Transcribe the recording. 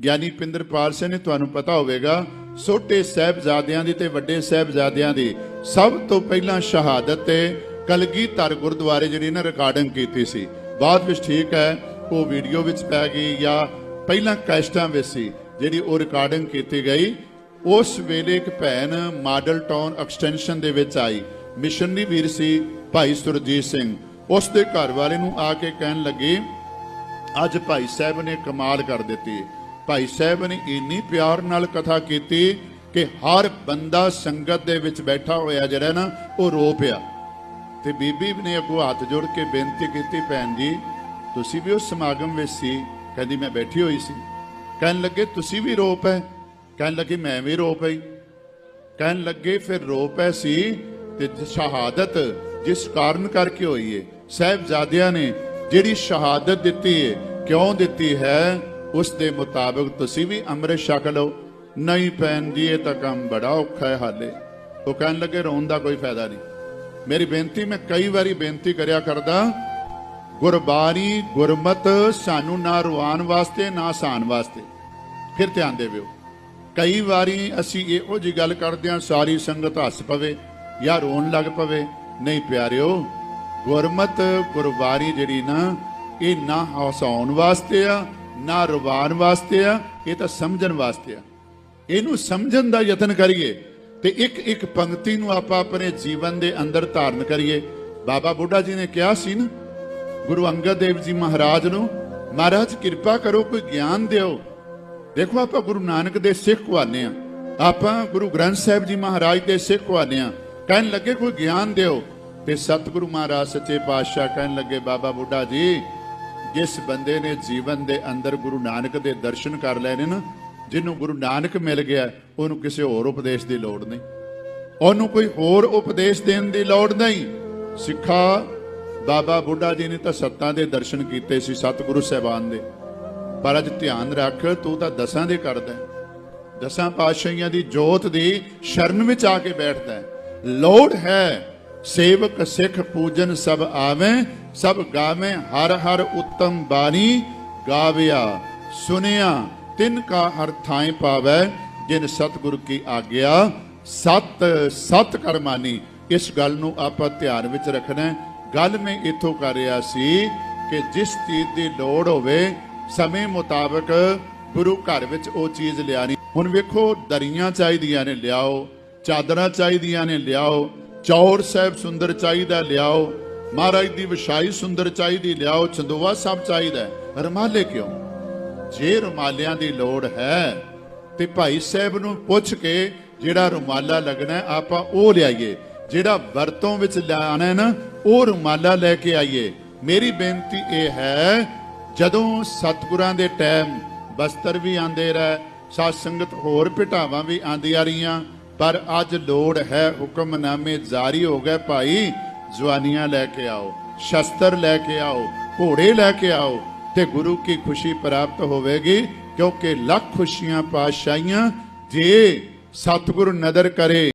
ਗਿਆਨੀ ਪਿੰਦਰਪਾਲ ਸਿੰਘ ਨੇ ਤੁਹਾਨੂੰ ਪਤਾ ਹੋਵੇਗਾ, ਛੋਟੇ ਸਾਹਿਬਜ਼ਾਦਿਆਂ ਦੀ ਤੇ ਵੱਡੇ ਸਾਹਿਬਜ਼ਾਦਿਆਂ ਦੀ ਸਭ ਤੋਂ ਪਹਿਲਾਂ ਸ਼ਹਾਦਤ ਤੇ ਕਲਗੀਧਰ ਗੁਰਦੁਆਰੇ ਜਿਹੜੀ ਨਾ ਰਿਕਾਰਡਿੰਗ ਕੀਤੀ ਸੀ। ਬਾਅਦ ਵਿੱਚ ਠੀਕ ਹੈ, ਉਹ ਵੀਡੀਓ ਵਿੱਚ ਪੈ ਗਈ ਜਾਂ ਪਹਿਲਾਂ ਕੈਸਟਾਂ ਵਿੱਚ ਸੀ, ਜਿਹੜੀ ਉਹ ਰਿਕਾਰਡਿੰਗ ਕੀਤੀ ਗਈ। ਉਸ ਵੇਲੇ ਇੱਕ ਭੈਣ ਮਾਡਲ ਟਾਊਨ ਐਕਸਟੈਂਸ਼ਨ ਦੇ ਵਿੱਚ ਆਈ। ਮਿਸ਼ਨਰੀ ਵੀਰ ਸੀ ਭਾਈ ਸੁਰਜੀਤ ਸਿੰਘ। ਉਸ ਦੇ ਘਰ ਵਾਲੇ ਨੂੰ ਆ ਕੇ ਕਹਿਣ ਲੱਗੇ, ਅੱਜ ਭਾਈ ਸਾਹਿਬ ਨੇ ਕਮਾਲ ਕਰ ਦਿੱਤੀ। ਭਾਈ ਸਾਹਿਬ ਨੇ ਇੰਨੀ ਪਿਆਰ ਨਾਲ ਕਥਾ ਕੀਤੀ ਕਿ ਹਰ ਬੰਦਾ ਸੰਗਤ ਦੇ ਵਿੱਚ ਬੈਠਾ ਹੋਇਆ ਜਿਹੜਾ ਨਾ, ਉਹ ਰੋ ਪਿਆ। ਤੇ ਬੀਬੀ ਨੇ ਅੱਗੋਂ ਹੱਥ ਜੋੜ ਕੇ ਬੇਨਤੀ ਕੀਤੀ, ਭੈਣ ਜੀ, ਤੁਸੀਂ ਵੀ ਉਸ ਸਮਾਗਮ ਵਿੱਚ ਸੀ? ਕਹਿੰਦੀ, ਮੈਂ ਬੈਠੀ ਹੋਈ ਸੀ। ਕਹਿਣ ਲੱਗੇ, ਤੁਸੀਂ ਵੀ ਰੋ ਪਏ? ਕਹਿਣ ਲੱਗੇ, ਮੈਂ ਵੀ ਰੋ ਪਈ। ਕਹਿਣ ਲੱਗੇ, ਫਿਰ ਰੋ ਪਏ ਸੀ ਤੇ ਸ਼ਹਾਦਤ ਜਿਸ ਕਾਰਨ ਕਰਕੇ ਹੋਈ ਏ, ਸਾਹਿਬਜ਼ਾਦਿਆਂ ਨੇ ਜਿਹੜੀ ਸ਼ਹਾਦਤ ਦਿੱਤੀ ਏ, ਕਿਉਂ ਦਿੱਤੀ ਹੈ? ਉਸ ਦੇ ਮੁਤਾਬਕ ਤੁਸੀਂ ਵੀ ਅੰਮ੍ਰਿਤ ਛਕ ਲਓ। ਨਹੀਂ ਭੈਣ ਜੀ, ਇਹ ਤਾਂ ਕੰਮ ਬੜਾ ਔਖਾ ਹੈ ਹਾਲੇ। ਉਹ ਕਹਿਣ ਲੱਗੇ, ਰੋਣ ਦਾ ਕੋਈ ਫਾਇਦਾ ਨਹੀਂ। ਮੇਰੀ ਬੇਨਤੀ, ਮੈਂ ਕਈ ਵਾਰੀ ਬੇਨਤੀ ਕਰਿਆ ਕਰਦਾ, ਗੁਰਬਾਣੀ, ਗੁਰਮਤ ਸਾਨੂੰ ਨਾ ਰਵਾਨ ਵਾਸਤੇ, ਨਾ ਸਾਨ ਵਾਸਤੇ। ਫਿਰ ਧਿਆਨ ਦੇਵਿਓ, ਕਈ ਵਾਰੀ ਅਸੀਂ ਇਹੋ ਜੀ ਗੱਲ ਕਰਦੇ ਹਾਂ, ਸਾਰੀ ਸੰਗਤ ਹੱਸ ਪਵੇ ਜਾਂ ਰੋਣ ਲੱਗ ਪਵੇ। ਨਹੀਂ ਪਿਆਰਿਓ, ਗੁਰਮਤ, ਗੁਰਬਾਣੀ ਜਿਹੜੀ ਨਾ, ਇਹ ਨਾ ਹਸਾਉਣ ਵਾਸਤੇ ਆ ਨਾ ਰਵਾਨ ਵਾਸਤੇ ਆ, ਇਹ ਤਾਂ ਸਮਝਣ ਵਾਸਤੇ ਆ। ਇਹਨੂੰ ਸਮਝਣ ਦਾ ਯਤਨ ਕਰੀਏ ਤੇ ਇੱਕ ਇੱਕ ਪੰਕਤੀ ਨੂੰ ਆਪਾਂ ਆਪਣੇ ਜੀਵਨ ਦੇ ਅੰਦਰ ਧਾਰਨ ਕਰੀਏ। ਬਾਬਾ ਬੁੱਢਾ ਜੀ ਨੇ ਕਿਹਾ ਸੀ ਨਾ, ਗੁਰੂ ਅੰਗਦ ਦੇਵ ਜੀ ਮਹਾਰਾਜ ਨੂੰ, ਮਹਾਰਾਜ, ਕਿਰਪਾ ਕਰੋ, ਕੋਈ ਗਿਆਨ ਦਿਓ। ਦੇਖੋ, ਆਪਾਂ ਗੁਰੂ ਨਾਨਕ ਦੇ ਸਿੱਖ ਕਹਾਣੇ ਆ। ਆਪਾਂ ਗੁਰੂ ਗ੍ਰੰਥ ਸਾਹਿਬ ਜੀ ਮਹਾਰਾਜ ਦੇ ਸਿੱਖ ਕਹਾਣੇ ਆ। ਕਹਿਣ ਲੱਗੇ, ਕੋਈ ਗਿਆਨ ਦਿਓ। ਤੇ ਸਤਿਗੁਰੂ ਮਹਾਰਾਜ ਸੱਚੇ ਪਾਤਸ਼ਾਹ ਕਹਿਣ ਲੱਗੇ, ਬਾਬਾ ਬੁੱਢਾ ਜੀ ਜਿਸ ਬੰਦੇ ਨੇ ਜੀਵਨ ਦੇ ਅੰਦਰ ਗੁਰੂ ਨਾਨਕ ਦੇ ਦਰਸ਼ਨ ਕਰ ਲੈਣੇ ਨਾ, ਜਿਹਨੂੰ ਗੁਰੂ ਨਾਨਕ ਮਿਲ ਗਿਆ, ਉਹਨੂੰ ਕਿਸੇ ਹੋਰ ਉਪਦੇਸ਼ ਦੀ ਲੋੜ ਨਹੀਂ। ਉਹਨੂੰ ਕੋਈ ਹੋਰ ਉਪਦੇਸ਼ ਦੇਣ ਦੀ ਲੋੜ ਨਹੀਂ। ਸਿੱਖਾ, ਬਾਬਾ ਬੁੱਢਾ ਜੀ ਨੇ ਤਾਂ ਸੱਤਾਂ ਦੇ ਦਰਸ਼ਨ ਕੀਤੇ ਸੀ ਸਤਿਗੁਰੂ ਸਾਹਿਬਾਨ ਦੇ। ਪਰ ਅੱਜ ਧਿਆਨ ਰੱਖ, ਤੂੰ ਤਾਂ ਦਸਾਂ ਦੇ ਕਰਦਾ ਦਸਾਂ ਪਾਤਸ਼ਾਹੀਆਂ ਦੀ ਜੋਤ ਦੀ ਸ਼ਰਨ ਵਿੱਚ ਆ ਕੇ ਬੈਠਦਾ ਲੋੜ ਹੈ ਸੇਵਕ ਸਿੱਖ ਪੂਜਨ ਸਭ ਆਵੇਂ, ਸਭ ਗਾਵੇਂ ਹਰ ਹਰ ਉੱਤਮ ਬਾਣੀ ਗਾਵਿਆ। ਸੁਨਿਆ ਤਿਨ ਕਾ ਹਰ ਥਾਂ ਪਾਵੈ, ਜਿਨ ਸਤਿਗੁਰ ਕੀ ਆਗਿਆ। ਸਤ ਸਤ ਕਰਮਾਨੀ, ਇਸ ਗੱਲ ਨੂੰ ਆਪਾਂ ਧਿਆਨ ਵਿੱਚ ਰੱਖਣਾ ਗੱਲ ਮੈਂ ਇਥੋਂ ਕਰ ਰਿਹਾ ਸੀ ਕਿ ਜਿਸ ਚੀਜ਼ ਦੀ ਲੋੜ ਹੋਵੇ, ਸਮੇਂ ਮੁਤਾਬਕ ਗੁਰੂ ਘਰ ਵਿੱਚ ਉਹ ਚੀਜ਼ ਲਿਆਣੀ ਹੁਣ ਵੇਖੋ, ਦਰੀਆਂ ਚਾਹੀਦੀਆਂ ਨੇ, ਲਿਆਓ, ਚਾਦਰਾਂ ਚਾਹੀਦੀਆਂ ਨੇ, ਲਿਆਓ। ਚੌਰ ਸਾਹਿਬ ਸੁੰਦਰ ਚਾਹੀਦਾ ਲਿਆਓ। ਮਹਾਰਾਜ ਦੀ ਵਿਛਾਈ ਸੁੰਦਰ ਚਾਹੀਦੀ ਲਿਆਓ। ਚੰਦੋਵਾ ਸਾਹਿਬ ਚਾਹੀਦਾ ਹੈ। ਕਿਉਂ? ਜੇ ਰੁਮਾਲਿਆਂ ਦੀ ਲੋੜ ਹੈ, ਤੇ ਭਾਈ ਸਾਹਿਬ ਨੂੰ ਪੁੱਛ ਕੇ ਜਿਹੜਾ ਰੁਮਾਲਾ ਲੱਗਣਾ ਆਪਾਂ ਉਹ ਲਿਆਈਏ। ਜਿਹੜਾ ਵਰਤੋਂ ਵਿੱਚ ਲਿਆਣਾ ਨਾ, ਉਹ ਰੁਮਾਲਾ ਲੈ ਕੇ ਆਈਏ। ਮੇਰੀ ਬੇਨਤੀ ਇਹ ਹੈ, ਜਦੋਂ ਸਤਿਗੁਰਾਂ ਦੇ ਟਾਈਮ ਬਸਤਰ ਵੀ ਆਂਦੇ ਰਹਿ, ਸਾਧ ਸੰਗਤ ਹੋਰ ਭਟਾਵਾਂ ਵੀ ਆਂਦੀਆਂ ਰਹੀਆਂ ਪਰ ਅੱਜ ਲੋੜ ਹੈ ਹੁਕਮਨਾਮੇ ਜਾਰੀ ਹੋ ਗਏ ਭਾਈ। ਜਵਾਨੀਆਂ ਲੈ ਕੇ ਆਓ, ਸ਼ਸਤਰ ਲੈ ਕੇ ਆਓ, ਘੋੜੇ ਲੈ ਕੇ ਆਓ ਤੇ ਗੁਰੂ ਕੀ ਖੁਸ਼ੀ ਪ੍ਰਾਪਤ ਹੋਵੇਗੀ, ਕਿਉਂਕਿ ਲੱਖ ਖੁਸ਼ੀਆਂ ਪਾਤਸ਼ਾਹੀਆਂ ਜੇ ਸਤਿਗੁਰ ਨਦਰ ਕਰੇ।